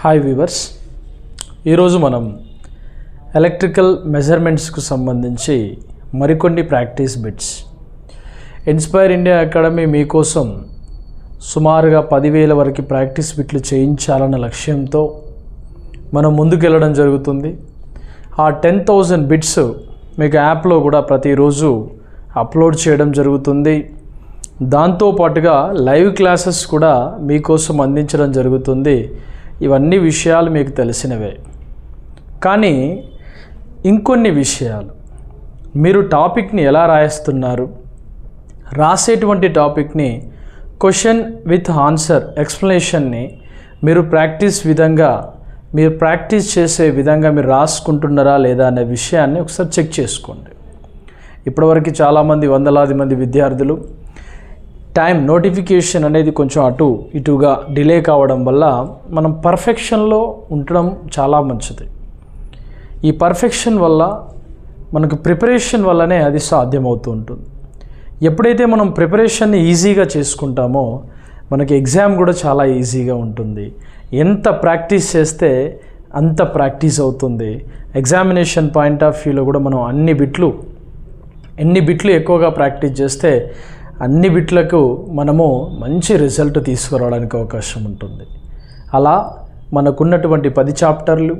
Hi weavers ఈరోజు మనం electrical మెజర్మెంట్స్కు సంబంధించి మరికొన్ని practice bits Inspire India Academy మీకోసం సుమారుగా పదివేల వరకు ప్రాక్టీస్ బిట్లు చేయించాలన్న లక్ష్యంతో మనం ముందుకెళ్ళడం జరుగుతుంది. ఆ టెన్ థౌజండ్ బిట్స్ మీకు యాప్లో కూడా ప్రతిరోజు అప్లోడ్ చేయడం జరుగుతుంది. దాంతోపాటుగా లైవ్ క్లాసెస్ కూడా మీకోసం అందించడం జరుగుతుంది. ఇవన్నీ విషయాలు మీకు తెలిసినవే. కానీ ఇంకొన్ని విషయాలు. మీరు టాపిక్ని ఎలా రాయిస్తున్నారు? రాసేటువంటి టాపిక్ని క్వశ్చన్ విత్ ఆన్సర్ ఎక్స్ప్లెనేషన్ని మీరు ప్రాక్టీస్ విధంగా మీరు ప్రాక్టీస్ చేసే విధంగా మీరు రాసుకుంటున్నారా లేదా అనే విషయాన్ని ఒకసారి చెక్ చేసుకోండి. ఇప్పటివరకు చాలామంది వందలాది మంది విద్యార్థులు టైం నోటిఫికేషన్ అనేది కొంచెం అటు ఇటుగా డిలే కావడం వల్ల మనం పర్ఫెక్షన్లో ఉండడం చాలా మంచిది. ఈ పర్ఫెక్షన్ వల్ల మనకు ప్రిపరేషన్ వల్లనే అది సాధ్యమవుతూ ఉంటుంది. ఎప్పుడైతే మనం ప్రిపరేషన్ని ఈజీగా చేసుకుంటామో మనకి ఎగ్జామ్ కూడా చాలా ఈజీగా ఉంటుంది. ఎంత ప్రాక్టీస్ చేస్తే అంత ప్రాక్టీస్ అవుతుంది. ఎగ్జామినేషన్ పాయింట్ ఆఫ్ వ్యూలో కూడా మనం అన్ని బిట్లు ఎన్ని బిట్లు ఎక్కువగా ప్రాక్టీస్ చేస్తే అన్ని బిట్లకు మనము మంచి రిజల్ట్ తీసుకురావడానికి అవకాశం ఉంటుంది. అలా మనకున్నటువంటి పది చాప్టర్లు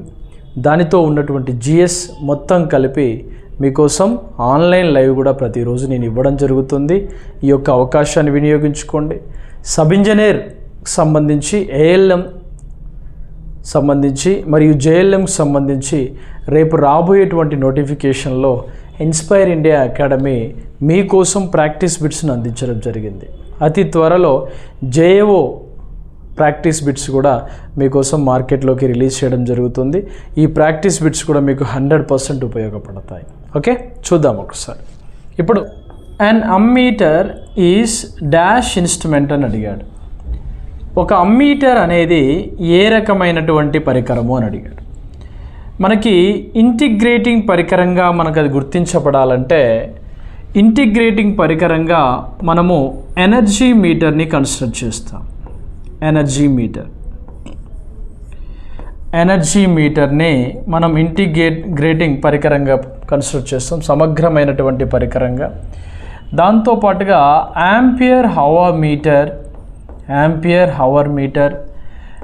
దానితో ఉన్నటువంటి జిఎస్ మొత్తం కలిపి మీకోసం ఆన్లైన్ లైవ్ కూడా ప్రతిరోజు నేను ఇవ్వడం జరుగుతుంది. ఈ యొక్క అవకాశాన్ని వినియోగించుకోండి. సబ్ ఇంజనీర్ సంబంధించి ఏఎల్ఎం సంబంధించి మరియు జేఎల్ఎంకి సంబంధించి రేపు రాబోయేటువంటి నోటిఫికేషన్లో ఇన్స్పైర్ ఇండియా అకాడమీ మీకోసం ప్రాక్టీస్ బిట్స్ను అందించడం జరిగింది. అతి త్వరలో జేఏఓ ప్రాక్టీస్ బిట్స్ కూడా మీకోసం మార్కెట్లోకి రిలీజ్ చేయడం జరుగుతుంది. ఈ ప్రాక్టీస్ బిట్స్ కూడా మీకు హండ్రెడ్ పర్సెంట్ ఉపయోగపడతాయి. ఓకే? చూద్దాం ఒకసారి. ఇప్పుడు and ammeter is dash instrument అని అడిగాడు. ఒక అమ్మీటర్ అనేది ఏ రకమైనటువంటి పరికరము అని అడిగాడు. మనకి ఇంటిగ్రేటింగ్ పరికరంగా మనకు అది గుర్తించబడాలంటే ఇంటిగ్రేటింగ్ పరికరంగా మనము ఎనర్జీ మీటర్ని కన్సిడర్ చేస్తాం. Energy meter. ఎనర్జీ మీటర్ని మనం ఇంటిగ్రేట్ గ్రేటింగ్ పరికరంగా కన్సిడర్ చేస్తాం సమగ్రమైనటువంటి పరికరంగా. దాంతోపాటుగా ampere hour meter ampere hour meter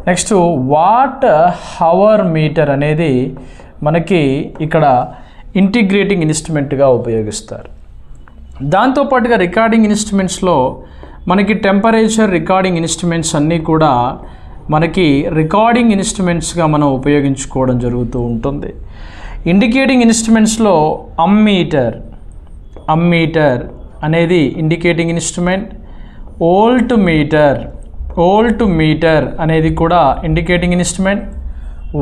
next watt hour meter అనేది మనకి ఇక్కడ ఇంటిగ్రేటింగ్ ఇన్స్ట్రుమెంట్గా ఉపయోగిస్తారు. దాంతోపాటుగా రికార్డింగ్ ఇన్స్ట్రుమెంట్స్లో మనకి టెంపరేచర్ రికార్డింగ్ ఇన్స్ట్రుమెంట్స్ అన్నీ కూడా మనకి రికార్డింగ్ ఇన్స్ట్రుమెంట్స్గా మనం ఉపయోగించుకోవడం జరుగుతూ ఉంటుంది. ఇండికేటింగ్ ఇన్స్ట్రుమెంట్స్లో అమ్మీటర్ అమ్మీటర్ అనేది indicating instrument volt meter volt meter అనేది కూడా ఇండికేటింగ్ ఇన్స్ట్రుమెంట్.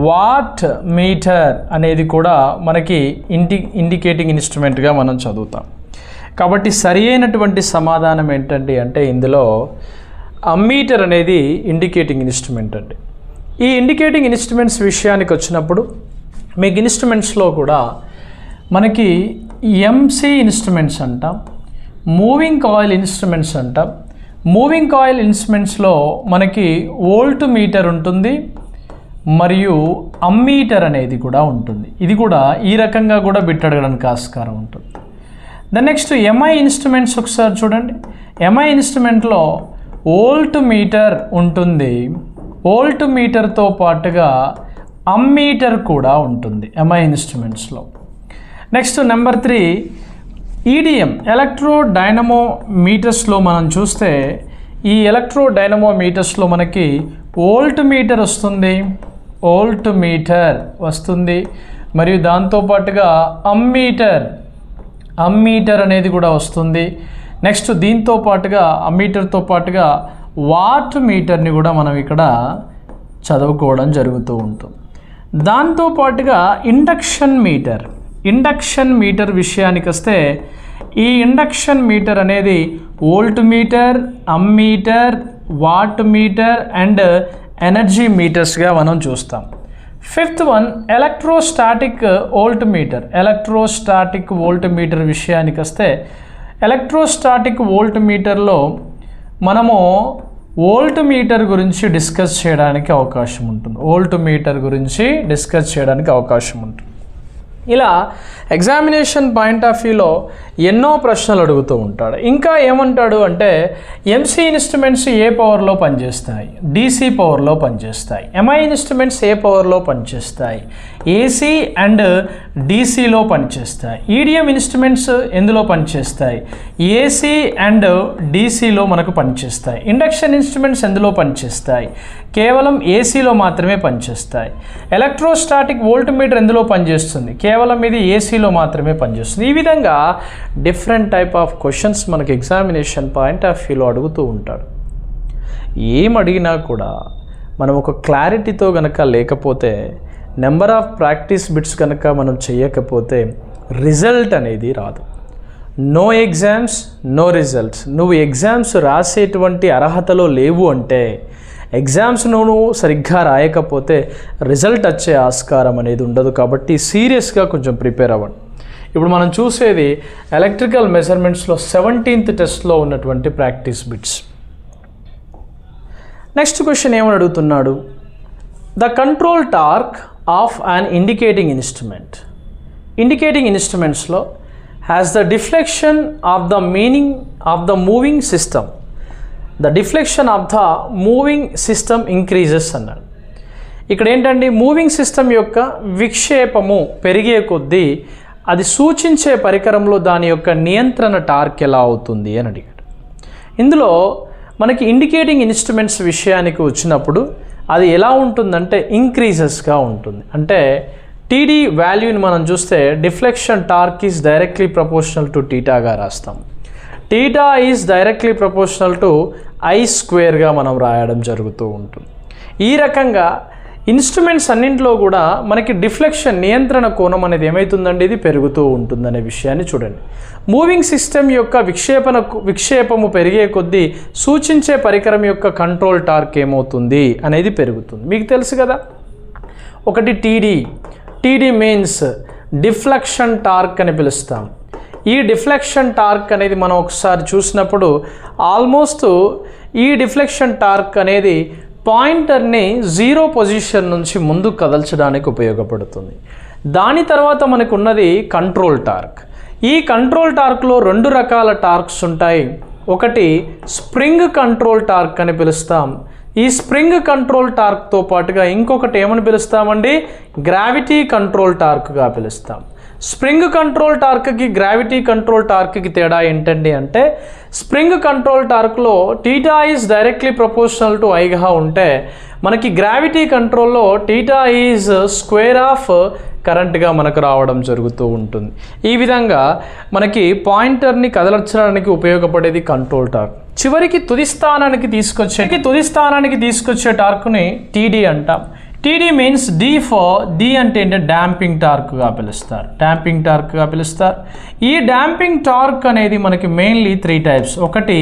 వాట్ మీటర్ అనేది కూడా మనకి ఇండి ఇండికేటింగ్ ఇన్స్ట్రుమెంట్గా మనం చదువుతాం. కాబట్టి సరి అయినటువంటి సమాధానం ఏంటండి అంటే ఇందులో అమ్మీటర్ అనేది ఇండికేటింగ్ ఇన్స్ట్రుమెంట్ అండి. ఈ ఇండికేటింగ్ ఇన్స్ట్రుమెంట్స్ విషయానికి వచ్చినప్పుడు మీకు ఇన్స్ట్రుమెంట్స్లో కూడా మనకి ఎంసీ ఇన్స్ట్రుమెంట్స్ అంటాం మూవింగ్ కాయిల్ ఇన్స్ట్రుమెంట్స్ అంటాం మూవింగ్ కాయిల్ ఇన్స్ట్రుమెంట్స్లో మనకి వోల్ట్ మీటర్ ఉంటుంది మరియు అమ్మీటర్ అనేది కూడా ఉంటుంది. ఇది కూడా ఈ రకంగా కూడా బిట్టడగడానికి ఆస్కారం ఉంటుంది. దెన్ నెక్స్ట్ ఎంఐ ఇన్స్ట్రుమెంట్స్ ఒకసారి చూడండి. ఎంఐ ఇన్స్ట్రుమెంట్లో ఓల్ట్ మీటర్ ఉంటుంది. ఓల్ట్ మీటర్తో పాటుగా అమ్మీటర్ కూడా ఉంటుంది MI ఇన్స్ట్రుమెంట్స్లో next number three EDM electro dynamo మీటర్స్లో మనం చూస్తే ఈ ఎలక్ట్రో డైనమో మీటర్స్లో మనకి ఓల్ట్ మీటర్ వస్తుంది. ఓల్ట్ మీటర్ వస్తుంది. మరియు దాంతోపాటుగా అమ్మీటర్ అమ్మీటర్ అనేది కూడా వస్తుంది. నెక్స్ట్ దీంతో పాటుగా అమ్మీటర్తో పాటుగా వాట్ మీటర్ని కూడా మనం ఇక్కడ చదువుకోవడం జరుగుతూ ఉంటుంది. దాంతో పాటుగా ఇండక్షన్ మీటర్ ఇండక్షన్ మీటర్ విషయానికి వస్తే ఈ ఇండక్షన్ మీటర్ అనేది volt meter ammeter watt meter and energy మీటర్స్గా మనం చూస్తాం. Fifth one electrostatic volt meter. Electrostatic volt meter విషయానికి వస్తే ఎలక్ట్రోస్టాటిక్ వోల్ట్ మీటర్లో మనము వోల్ట్ మీటర్ గురించి డిస్కస్ చేయడానికి అవకాశం ఉంటుంది. వోల్ట్ మీటర్ గురించి డిస్కస్ చేయడానికి అవకాశం ఉంటుంది. ఇలా ఎగ్జామినేషన్ పాయింట్ ఆఫ్ వ్యూలో ఎన్నో ప్రశ్నలు అడుగుతూ ఉంటాడు. ఇంకా ఏమంటాడు అంటే ఎంసీ ఇన్స్ట్రుమెంట్స్ ఏ పవర్లో పనిచేస్తాయి? డీసీ పవర్లో పనిచేస్తాయి. ఎంఐ ఇన్స్ట్రుమెంట్స్ ఏ పవర్లో పనిచేస్తాయి? ఏసీ అండ్ డీసీలో పనిచేస్తాయి. ఈడిఎం ఇన్స్ట్రుమెంట్స్ ఎందులో పనిచేస్తాయి? ఏసీ అండ్ డీసీలో మనకు పనిచేస్తాయి. ఇండక్షన్ ఇన్స్ట్రుమెంట్స్ ఎందులో పనిచేస్తాయి? కేవలం ఏసీలో మాత్రమే పనిచేస్తాయి. ఎలక్ట్రోస్టాటిక్ వోల్ట్ మీటర్ ఎందులో పనిచేస్తుంది? కేవలం ఇది ఏసీలో మాత్రమే పనిచేస్తుంది. ఈ విధంగా డిఫరెంట్ టైప్ ఆఫ్ క్వశ్చన్స్ మనకు ఎగ్జామినేషన్ పాయింట్ ఆఫ్ వ్యూలో అడుగుతూ ఉంటాడు ఏం అడిగినా కూడా మనం ఒక క్లారిటీతో గనక లేకపోతే నెంబర్ ఆఫ్ ప్రాక్టీస్ బిట్స్ కనుక మనం చేయకపోతే రిజల్ట్ అనేది రాదు. నో ఎగ్జామ్స్ నో రిజల్ట్స్ నువ్వు ఎగ్జామ్స్ రాసేటువంటి అర్హతలో లేవు అంటే ఎగ్జామ్స్ నువ్వు సరిగ్గా రాయకపోతే రిజల్ట్ వచ్చే ఆస్కారం అనేది ఉండదు కాబట్టి సీరియస్గా కొంచెం ప్రిపేర్ అవ్వండి. ఇప్పుడు మనం చూసేది ఎలక్ట్రికల్ మెజర్మెంట్స్లో సెవెంటీన్త్ టెస్ట్లో ఉన్నటువంటి ప్రాక్టీస్ బిట్స్ నెక్స్ట్ క్వశ్చన్ ఏమని అడుగుతున్నాడు? The control torque of an indicating instrument indicating ఇన్స్ట్రుమెంట్స్లో has the deflection of the meaning of the moving system the deflection of the moving system increases అన్నాడు. ఇక్కడ ఏంటండి? Moving system యొక్క విక్షేపము పెరిగే కొద్దీ అది సూచించే పరికరంలో దాని యొక్క నియంత్రణ టార్క్ ఎలా అవుతుంది అని అడిగాడు. ఇందులో మనకి ఇండికేటింగ్ ఇన్స్ట్రుమెంట్స్ విషయానికి వచ్చినప్పుడు అది ఎలా ఉంటుందంటే ఇంక్రీజెస్గా ఉంటుంది. అంటే టీడీ వాల్యూని మనం చూస్తే deflection torque is directly proportional to టీటాగా రాస్తాం. Theta is directly proportional to I స్క్వేర్గా మనం రాయడం జరుగుతూ ఉంటుంది. ఈ రకంగా ఇన్స్ట్రుమెంట్స్ అన్నింటిలో కూడా మనకి డిఫ్లెక్షన్ నియంత్రణ కోణం అనేది ఏమవుతుందండి ఇది పెరుగుతూ ఉంటుందనే విషయాన్ని చూడండి. మూవింగ్ సిస్టమ్ యొక్క విక్షేపణ విక్షేపము పెరిగే కొద్దీ సూచించే పరికరం యొక్క కంట్రోల్ టార్క్ ఏమవుతుంది అనేది పెరుగుతుంది. మీకు తెలుసు కదా? ఒకటి TD. TD means deflection torque అని పిలుస్తాం. ఈ డిఫ్లెక్షన్ టార్క్ అనేది మనం ఒకసారి చూసినప్పుడు ఆల్మోస్ట్ ఈ డిఫ్లెక్షన్ టార్క్ అనేది పాయింటర్ని జీరో పొజిషన్ నుంచి ముందు కదల్చడానికి ఉపయోగపడుతుంది. దాని తర్వాత మనకున్నది కంట్రోల్ టార్క్. ఈ కంట్రోల్ టార్క్లో రెండు రకాల టార్క్స్ ఉంటాయి. ఒకటి స్ప్రింగ్ కంట్రోల్ టార్క్ అని పిలుస్తాం. ఈ స్ప్రింగ్ కంట్రోల్ టార్క్తో పాటుగా ఇంకొకటి ఏమని పిలుస్తామండి? గ్రావిటీ కంట్రోల్ టార్క్గా పిలుస్తాం. స్ప్రింగ్ కంట్రోల్ టార్క్కి గ్రావిటీ కంట్రోల్ టార్క్కి తేడా ఏంటండి అంటే spring control టార్క్లో theta is directly proportional to ఐగా ఉంటే మనకి గ్రావిటీ కంట్రోల్లో టీటా ఈజ్ స్క్వేర్ ఆఫ్ కరెంట్గా మనకు రావడం జరుగుతూ ఉంటుంది. ఈ విధంగా మనకి పాయింటర్ని కదలర్చడానికి ఉపయోగపడేది కంట్రోల్ టార్క్. చివరికి తుది స్థానానికి తీసుకొచ్చే తుది స్థానానికి తీసుకొచ్చే టార్క్ని టీడీ అంటాం. TD means D for D అంటే ఏంటంటే డాంపింగ్ టార్క్గా పిలుస్తారు. డాంపింగ్ టార్క్గా పిలుస్తారు. ఈ డాంపింగ్ టార్క్ అనేది మనకి మెయిన్లీ త్రీ టైప్స్ ఒకటి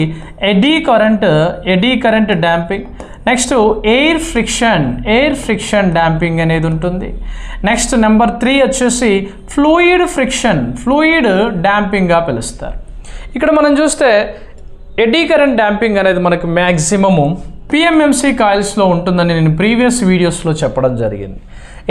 eddy current eddy current damping next air friction air friction damping అనేది ఉంటుంది. నెక్స్ట్ నెంబర్ త్రీ వచ్చేసి ఫ్లూయిడ్ ఫ్రిక్షన్ ఫ్లూయిడ్ డాంపింగ్గా పిలుస్తారు. ఇక్కడ మనం చూస్తే ఎడీ కరెంట్ డాంపింగ్ అనేది మనకు మ్యాక్సిమము పిఎంఎంసీ కాయిల్స్లో ఉంటుందని నేను ప్రీవియస్ వీడియోస్లో చెప్పడం జరిగింది.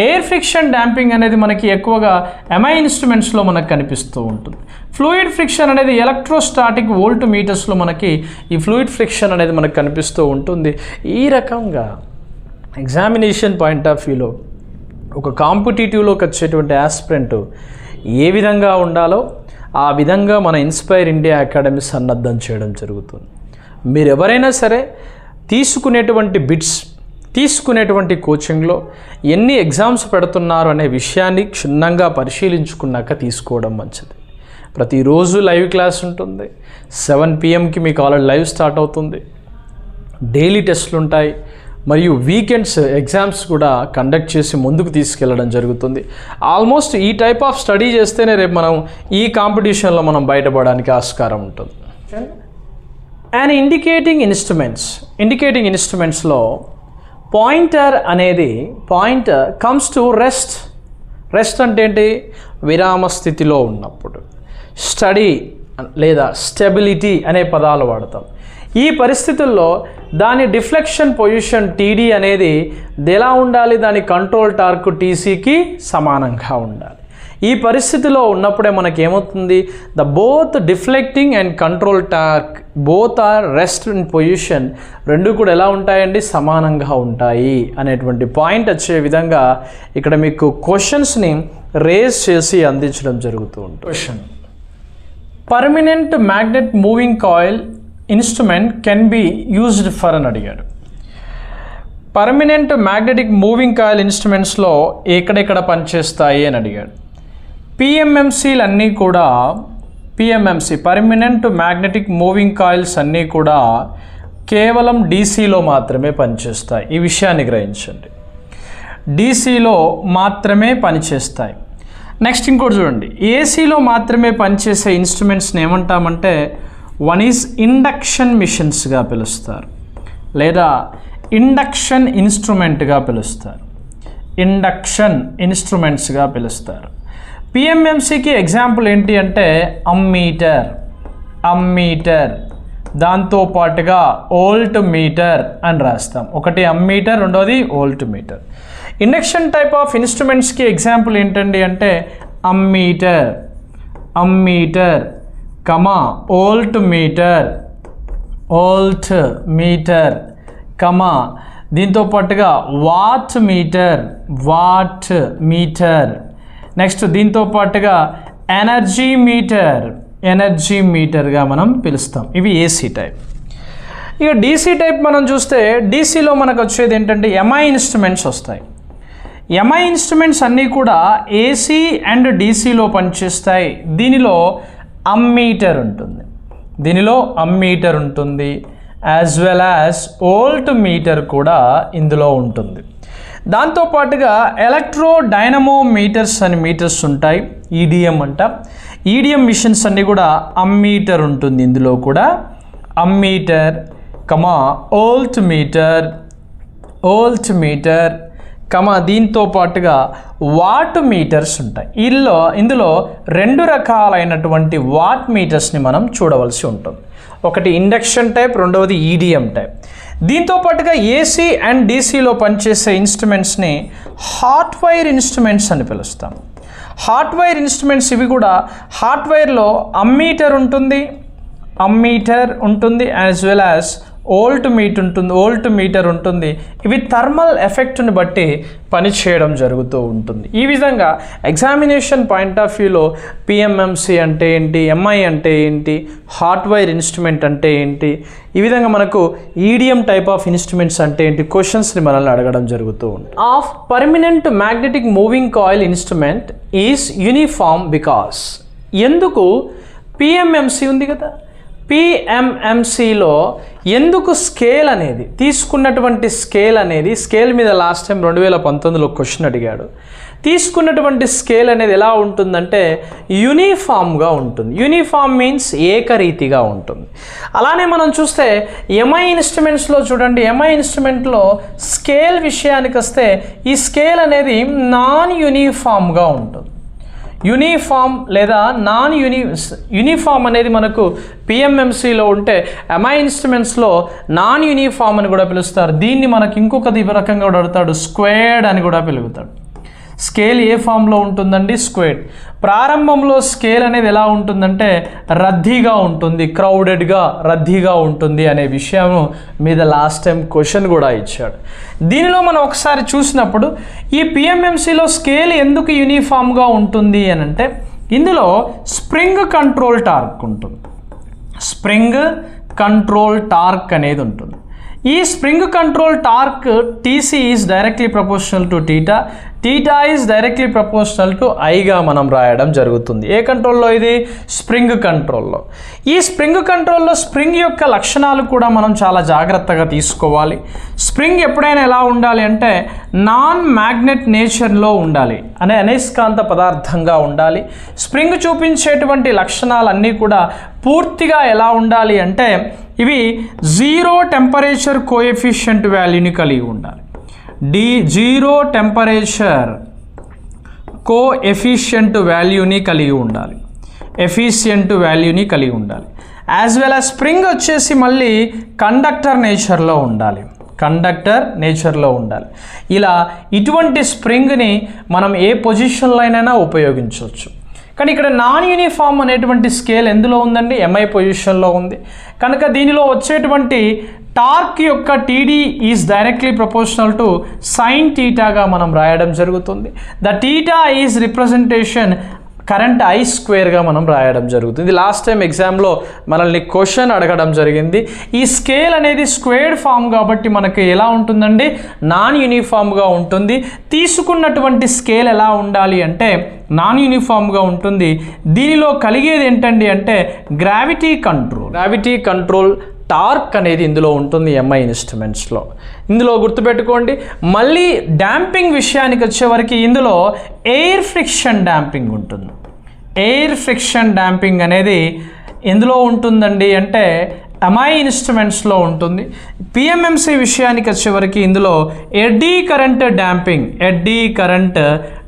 ఎయిర్ ఫ్రిక్షన్ డ్యాంపింగ్ అనేది మనకి ఎక్కువగా ఎంఐ ఇన్స్ట్రుమెంట్స్లో మనకు కనిపిస్తూ ఉంటుంది. ఫ్లూయిడ్ ఫ్రిక్షన్ అనేది ఎలక్ట్రోస్టాటిక్ వోల్ట్ మీటర్స్లో మనకి ఈ ఫ్లూయిడ్ ఫ్రిక్షన్ అనేది మనకు కనిపిస్తూ ఉంటుంది. ఈ రకంగా ఎగ్జామినేషన్ పాయింట్ ఆఫ్ వ్యూలో ఒక కాంపిటేటివ్లోకి వచ్చేటువంటి ఆస్పిరెంట్ ఏ విధంగా ఉండాలో ఆ విధంగా మన ఇన్స్పైర్ ఇండియా అకాడమీ సన్నద్ధం చేయడం జరుగుతుంది. మీరు ఎవరైనా సరే తీసుకునేటువంటి బిట్స్ తీసుకునేటువంటి కోచింగ్లో ఎన్ని ఎగ్జామ్స్ పెడుతున్నారు అనే విషయాన్ని క్షుణ్ణంగా పరిశీలించుకున్నాక తీసుకోవడం మంచిది. ప్రతిరోజు లైవ్ క్లాస్ ఉంటుంది. సెవెన్ పిఎంకి మీకు ఆల్రెడీ లైవ్ స్టార్ట్ అవుతుంది. డైలీ టెస్ట్లు ఉంటాయి. మరియు వీకెండ్స్ ఎగ్జామ్స్ కూడా కండక్ట్ చేసి ముందుకు తీసుకెళ్ళడం జరుగుతుంది. ఆల్మోస్ట్ ఈ టైప్ ఆఫ్ స్టడీ చేస్తేనే రేపు మనం ఈ కాంపిటీషన్లో మనం బయటపడడానికి ఆస్కారం ఉంటుంది. అండ్ ఇండికేటింగ్ ఇన్స్ట్రుమెంట్స్ ఇండికేటింగ్ ఇన్స్ట్రుమెంట్స్లో పాయింటర్ అనేది pointer comes to rest rest అంటే ఏంటి విరామ స్థితిలో ఉన్నప్పుడు స్టడీ లేదా స్టెబిలిటీ అనే పదాలు వాడతాం ఈ పరిస్థితుల్లో దాని డిఫ్లెక్షన్ పొజిషన్ టీడీ అనేది ఎలా ఉండాలి దాని కంట్రోల్ టార్క్ టీసీకి సమానంగా ఉండాలి ఈ పరిస్థితిలో ఉన్నప్పుడే మనకి ఏమవుతుంది the both deflecting and control torque both are rest in position రెండు కూడా ఎలా ఉంటాయండి? సమానంగా ఉంటాయి అనేటువంటి పాయింట్ వచ్చే విధంగా ఇక్కడ మీకు క్వశ్చన్స్ని రేస్ చేసి అందించడం జరుగుతూ ఉంటుంది. Question permanent magnet moving coil instrument can be used for అని అడిగాడు. పర్మనెంట్ మ్యాగ్నెటిక్ మూవింగ్ కాయిల్ ఇన్స్ట్రుమెంట్స్లో ఎక్కడెక్కడ పనిచేస్తాయి అని అడిగాడు. పిఎంఎంసీలన్నీ కూడా PMMC permanent magnetic moving coils అన్నీ కూడా కేవలం డీసీలో మాత్రమే పనిచేస్తాయి. ఈ విషయాన్ని గ్రహించండి. డీసీలో మాత్రమే పనిచేస్తాయి. నెక్స్ట్ ఇంకోటి చూడండి. ఏసీలో మాత్రమే పనిచేసే ఇన్స్ట్రుమెంట్స్ని ఏమంటామంటే వన్ ఈజ్ ఇండక్షన్ మిషన్స్గా పిలుస్తారు. లేదా ఇండక్షన్ ఇన్స్ట్రుమెంట్గా పిలుస్తారు. ఇండక్షన్ ఇన్స్ట్రుమెంట్స్గా పిలుస్తారు. పిఎంఎంసికి ఎగ్జాంపుల్ ఏంటి అంటే అమ్మీటర్ అమ్మీటర్ దాంతో పాటుగా ఓల్ట్ మీటర్ అని రాస్తాం. ఒకటి అమ్మీటర్ రెండోది volt meter. Induction type of ఇన్స్ట్రుమెంట్స్కి example ఏంటండి అంటే ammeter ammeter comma volt meter volt meter comma. దీంతో పాటుగా watt meter watt meter. Next దీంతో పాటుగా ఎనర్జీ మీటర్ ఎనర్జీ మీటర్గా మనం పిలుస్తాం. ఇవి ఏసీ టైప్? ఇక డీసీ టైప్ మనం చూస్తే డీసీలో మనకు వచ్చేది ఏంటంటే ఎంఐ ఇన్స్ట్రుమెంట్స్ వస్తాయి. ఎంఐ ఇన్స్ట్రుమెంట్స్ అన్నీ కూడా ఏసీ అండ్ డీసీలో పనిచేస్తాయి. దీనిలో అమ్మీటర్ ఉంటుంది. దీనిలో అమ్మీటర్ ఉంటుంది as well as volt meter కూడా ఇందులో ఉంటుంది. దాంతోపాటుగా ఎలక్ట్రో డైనమో మీటర్స్ అని మీటర్స్ ఉంటాయి ఈడిఎం అంట. ఈడిఎం మిషన్స్ అన్నీ కూడా అమ్మీటర్ ఉంటుంది ఇందులో కూడా. Ammeter comma volt meter volt meter comma దీంతో పాటుగా వాట్ మీటర్స్ ఉంటాయి. ఇందులో ఇందులో రెండు రకాలైనటువంటి వాట్ మీటర్స్ని మనం చూడవలసి ఉంటుంది. ఒకటి ఇండక్షన్ టైప్ రెండవది ఈడిఎం టైప్. దీంతో పాటుగా ఏసీ అండ్ డీసీలో పనిచేసే ఇన్స్ట్రుమెంట్స్ని హార్ట్వైర్ వైర్ ఇన్స్ట్రుమెంట్స్ అని పిలుస్తాం. హార్ట్వైర్ వైర్ ఇన్స్ట్రుమెంట్స్ ఇవి కూడా హార్ట్వైర్లో అమ్మీటర్ ఉంటుంది అమ్మీటర్ ఉంటుంది as well as volt meter ఉంటుంది ఓల్ట్ మీటర్ ఉంటుంది. ఇవి థర్మల్ ఎఫెక్ట్ని బట్టి పనిచేయడం జరుగుతూ ఉంటుంది. ఈ విధంగా ఎగ్జామినేషన్ పాయింట్ ఆఫ్ వ్యూలో పిఎంఎంసి అంటే ఏంటి ఎంఐ అంటే ఏంటి హాట్ వైర్ ఇన్స్ట్రుమెంట్ అంటే ఏంటి ఈ విధంగా మనకు ఈడిఎం టైప్ ఆఫ్ ఇన్స్ట్రుమెంట్స్ అంటే ఏంటి క్వశ్చన్స్ని మనల్ని అడగడం జరుగుతూ ఉంటుంది. Of permanent magnetic moving coil instrument is uniform because. ఎందుకు? పిఎంఎంసి ఉంది కదా. పిఎంఎంసిలో ఎందుకు స్కేల్ అనేది తీసుకున్నటువంటి స్కేల్ అనేది స్కేల్ మీద లాస్ట్ టైం రెండు వేల పంతొమ్మిదిలో క్వశ్చన్ అడిగాడు. తీసుకున్నటువంటి స్కేల్ అనేది ఎలా ఉంటుందంటే యూనిఫామ్గా ఉంటుంది. యూనిఫామ్ మీన్స్ ఏకరీతిగా ఉంటుంది. అలానే మనం చూస్తే ఎంఐ ఇన్స్ట్రుమెంట్స్లో చూడండి ఎంఐ ఇన్స్ట్రుమెంట్లో స్కేల్ విషయానికి వస్తే ఈ స్కేల్ అనేది నాన్ యూనిఫామ్గా ఉంటుంది. యూనిఫామ్ లేదా నాన్ యూని యూనిఫామ్ అనేది మనకు పిఎంఎంసీలో ఉంటే ఎంఐ ఇన్స్ట్రుమెంట్స్లో నాన్ యూనిఫామ్ అని కూడా పిలుస్తారు. దీన్ని మనకి ఇంకొక రకంగా కూడా అడుగుతాడు స్క్వేర్డ్ అని కూడా పిలుగుతాడు. స్కేల్ ఏ ఫామ్లో ఉంటుందండి? స్క్వేర్డ్ ప్రారంభంలో స్కేల్ అనేది ఎలా ఉంటుందంటే రద్దీగా ఉంటుంది క్రౌడెడ్గా రద్దీగా ఉంటుంది అనే విషయం మీద లాస్ట్ టైం క్వశ్చన్ కూడా ఇచ్చాడు. దీనిలో మనం ఒకసారి చూసినప్పుడు ఈ పిఎంఎంసీలో స్కేల్ ఎందుకు యూనిఫామ్గా ఉంటుంది అని అంటే ఇందులో స్ప్రింగ్ కంట్రోల్ టార్క్ ఉంటుంది. స్ప్రింగ్ కంట్రోల్ టార్క్ అనేది ఉంటుంది. ఈ spring control torque TC is directly proportional to theta theta is directly proportional to ఐగా మనం రాయడం జరుగుతుంది. ఏ కంట్రోల్లో ఇది? స్ప్రింగ్ కంట్రోల్లో. ఈ స్ప్రింగ్ కంట్రోల్లో స్ప్రింగ్ యొక్క లక్షణాలు కూడా మనం చాలా జాగ్రత్తగా తీసుకోవాలి. స్ప్రింగ్ ఎప్పుడైనా ఎలా ఉండాలి అంటే నాన్ మ్యాగ్నెట్ నేచర్లో ఉండాలి. అనే అనేస్కాంత పదార్థంగా ఉండాలి. స్ప్రింగ్ చూపించేటువంటి లక్షణాలన్నీ కూడా పూర్తిగా ఎలా ఉండాలి అంటే ఇవి జీరో టెంపరేచర్ కోఎఫిషియంట్ వాల్యూని కలిగి ఉండాలి. The zero temperature coefficient వాల్యూని కలిగి ఉండాలి. ఎఫిషియంట్ వాల్యూని కలిగి ఉండాలి. యాజ్ వెల్ యాజ్ స్ప్రింగ్ వచ్చేసి మళ్ళీ కండక్టర్ నేచర్లో ఉండాలి. కండక్టర్ నేచర్లో ఉండాలి. ఇలా ఇటువంటి స్ప్రింగ్ని మనం ఏ పొజిషన్లో అయినా ఉపయోగించవచ్చు. కానీ ఇక్కడ నాన్ యూనిఫామ్ అనేటువంటి స్కేల్ ఎందులో ఉందండి? ఎంఐ పొజిషన్లో ఉంది. కనుక దీనిలో వచ్చేటువంటి టార్క్ యొక్క TD is directly proportional to sine టీటాగా మనం రాయడం జరుగుతుంది. The theta is representation current I స్క్వేర్గా మనం రాయడం జరుగుతుంది. లాస్ట్ టైం ఎగ్జామ్లో మనల్ని క్వశ్చన్ అడగడం జరిగింది. ఈ స్కేల్ అనేది స్క్వేర్డ్ ఫామ్ కాబట్టి మనకి ఎలా ఉంటుందండి? నాన్ యూనిఫామ్గా ఉంటుంది. తీసుకున్నటువంటి స్కేల్ ఎలా ఉండాలి అంటే నాన్ యూనిఫామ్గా ఉంటుంది. దీనిలో కలిగేది ఏంటండి అంటే gravity control gravity control torque అనేది ఇందులో ఉంటుంది ఎంఐ ఇన్స్ట్రుమెంట్స్లో ఇందులో గుర్తుపెట్టుకోండి మళ్ళీ డ్యాంపింగ్ విషయానికి వచ్చేవరకు ఇందులో ఎయిర్ ఫ్రిక్షన్ డ్యాంపింగ్ ఉంటుంది. ఎయిర్ ఫ్రిక్షన్ డ్యాంపింగ్ అనేది ఎందులో ఉంటుందండి అంటే ఎంఐ ఇన్స్ట్రుమెంట్స్లో ఉంటుంది. పిఎంఎంసి విషయానికి వచ్చేవరకు ఇందులో eddy current damping eddy current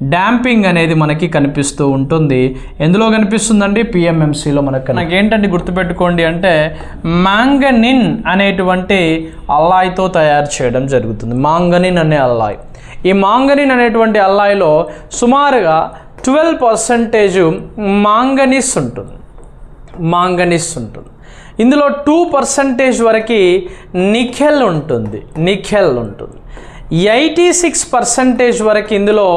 damping అనేది మనకి కనిపిస్తూ ఉంటుంది. ఎందులో కనిపిస్తుందండి? పిఎంఎంసిలో మనకు నాకు ఏంటంటే గుర్తుపెట్టుకోండి అంటే మాంగనిన్ అనేటువంటి అల్లాయ్తో తయారు చేయడం జరుగుతుంది. మాంగనిన్ అనే అల్లాయ్. ఈ మాంగనిన్ అనేటువంటి అల్లాయ్లో సుమారుగా ట్వెల్వ్ పర్సంటేజ్ మాంగనీస్ ఉంటుంది. మాంగనీస్ ఉంటుంది. ఇందులో టూ పర్సంటేజ్ వరకు నిఖెల్ ఉంటుంది. నిఖెల్ ఉంటుంది. ఎయిటీ సిక్స్ పర్సంటేజ్ వరకు ఇందులో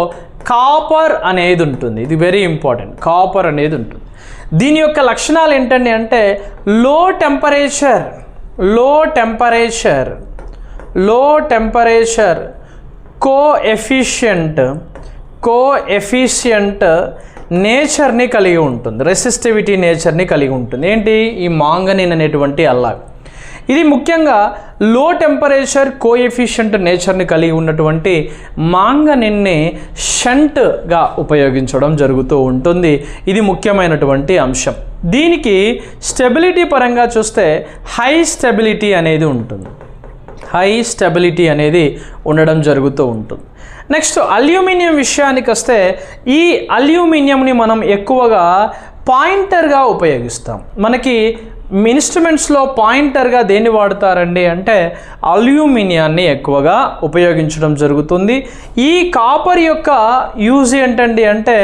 కాపర్ అనేది ఉంటుంది. ఇది వెరీ ఇంపార్టెంట్ కాపర్ అనేది ఉంటుంది. దీని యొక్క లక్షణాలు ఏంటండి అంటే లో టెంపరేచర్లో టెంపరేచర్లో temperature coefficient coefficient నేచర్ని కలిగి ఉంటుంది. రెసిస్టివిటీ నేచర్ని కలిగి ఉంటుంది. ఏంటి? ఈ మాంగనిన్ అనేటువంటి అల్లా ఇది ముఖ్యంగా లో టెంపరేచర్ కోఎఫిషియంట్ నేచర్ని కలిగి ఉన్నటువంటి మాంగనిన్ని షంట్గా ఉపయోగించడం జరుగుతూ ఉంటుంది. ఇది ముఖ్యమైనటువంటి అంశం. దీనికి స్టెబిలిటీ పరంగా చూస్తే హై స్టెబిలిటీ అనేది ఉంటుంది. హై స్టెబిలిటీ అనేది ఉండడం జరుగుతూ ఉంటుంది. నెక్స్ట్ అల్యూమినియం విషయానికి వస్తే ఈ అల్యూమినియంని మనం ఎక్కువగా పాయింటర్గా ఉపయోగిస్తాం. మనకి ఇన్స్ట్రుమెంట్స్లో పాయింటర్గా దేన్ని వాడతారండి అంటే అల్యూమినియాన్ని ఎక్కువగా ఉపయోగించడం జరుగుతుంది. ఈ కాపర్ యొక్క యూజ్ ఏంటండి అంటే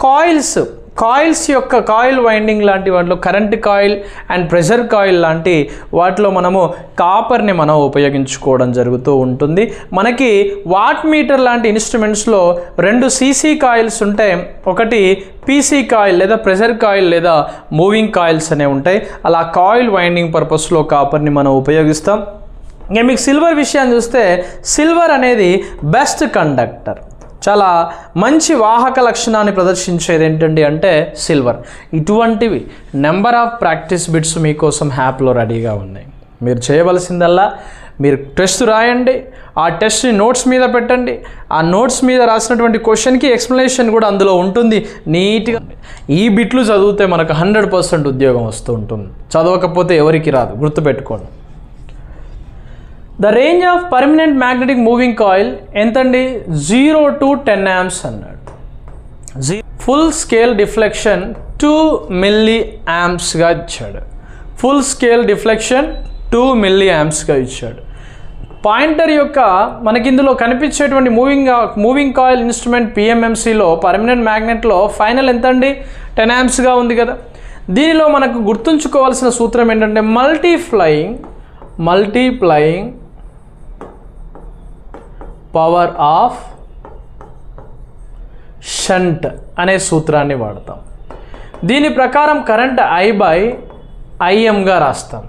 కాయిల్స్. కాయిల్స్ యొక్క కాయిల్ వైండింగ్ లాంటి వాటిలో current coil and pressure coil లాంటి వాటిలో మనము కాపర్ని మనం ఉపయోగించుకోవడం జరుగుతూ ఉంటుంది. మనకి వాట్ మీటర్ లాంటి ఇన్స్ట్రుమెంట్స్లో రెండు సీసీ కాయిల్స్ ఉంటాయి ఒకటి పీసీ కాయిల్ లేదా ప్రెషర్ కాయిల్ లేదా మూవింగ్ కాయిల్స్ అనేవి ఉంటాయి. అలా కాయిల్ వైండింగ్ పర్పస్లో కాపర్ని మనం ఉపయోగిస్తాం. ఇంకా మీకు సిల్వర్ విషయాన్ని చూస్తే సిల్వర్ అనేది బెస్ట్ కండక్టర్. చాలా మంచి వాహక లక్షణాన్ని ప్రదర్శించేది ఏంటండి అంటే సిల్వర్. ఇటువంటివి నెంబర్ ఆఫ్ ప్రాక్టీస్ బిట్స్ మీకోసం హ్యాప్లో రెడీగా ఉన్నాయి. మీరు చేయవలసిందల్లా మీరు టెస్ట్ రాయండి ఆ టెస్ట్ని నోట్స్ మీద పెట్టండి ఆ నోట్స్ మీద రాసినటువంటి క్వశ్చన్కి ఎక్స్ప్లెనేషన్ కూడా అందులో ఉంటుంది. నీట్గా ఈ బిట్లు చదివితే మనకు హండ్రెడ్ పర్సెంట్ ఉద్యోగం వస్తూ ఉంటుంది. చదవకపోతే ఎవరికి రాదు గుర్తుపెట్టుకోండి. The range of permanent magnetic moving coil ఎంతండి? జీరో టు టెన్ యామ్స్ అన్నాడు. G full scale deflection two milli యామ్స్గా ఇచ్చాడు. Full scale deflection two milli యామ్స్గా ఇచ్చాడు. పాయింటర్ యొక్క మనకి ఇందులో కనిపించేటువంటి మూవింగ్ మూవింగ్ కాయిల్ ఇన్స్ట్రుమెంట్ పిఎంఎంసీలో పర్మనెంట్ మ్యాగ్నెట్లో ఫైనల్ ఎంత అండి టెన్ యామ్స్గా ఉంది కదా. దీనిలో మనకు గుర్తుంచుకోవాల్సిన సూత్రం ఏంటంటే multiplying multiplying power of shunt అనే సూత్రాన్ని వాడతాం. దీని ప్రకారం కరెంట్ ఐ బై ఐఎంగా రాస్తాం.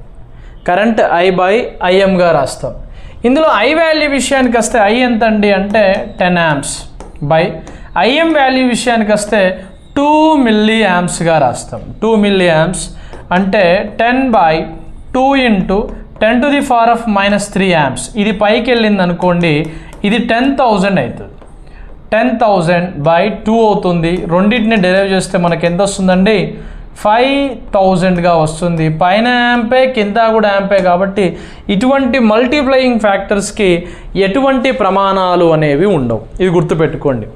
కరెంట్ ఐ బై ఐఎంగా రాస్తాం. ఇందులో ఐ వాల్యూ విషయానికి వస్తే ఐ ఎంత అండి అంటే ten amps by IM value విషయానికి వస్తే టూ మిల్లీ యామ్స్గా రాస్తాం. టూ మిల్లీ యామ్స్ అంటే ten by two into ten to the power of minus three amps ఇది పైకి వెళ్ళింది అనుకోండి ఇది టెన్ థౌజండ్ అవుతుంది టెన్ థౌజండ్ బై టూ అవుతుంది. రెండింటిని డెరైవ్ చేస్తే మనకి ఎంత వస్తుందండి? ఫైవ్ థౌజండ్గా వస్తుంది. పైన యాంపే కింద కూడా యాంపే కాబట్టి ఇటువంటి మల్టీప్లయింగ్ ఫ్యాక్టర్స్కి ఎటువంటి ప్రమాణాలు అనేవి ఉండవు. ఇది గుర్తుపెట్టుకోండి.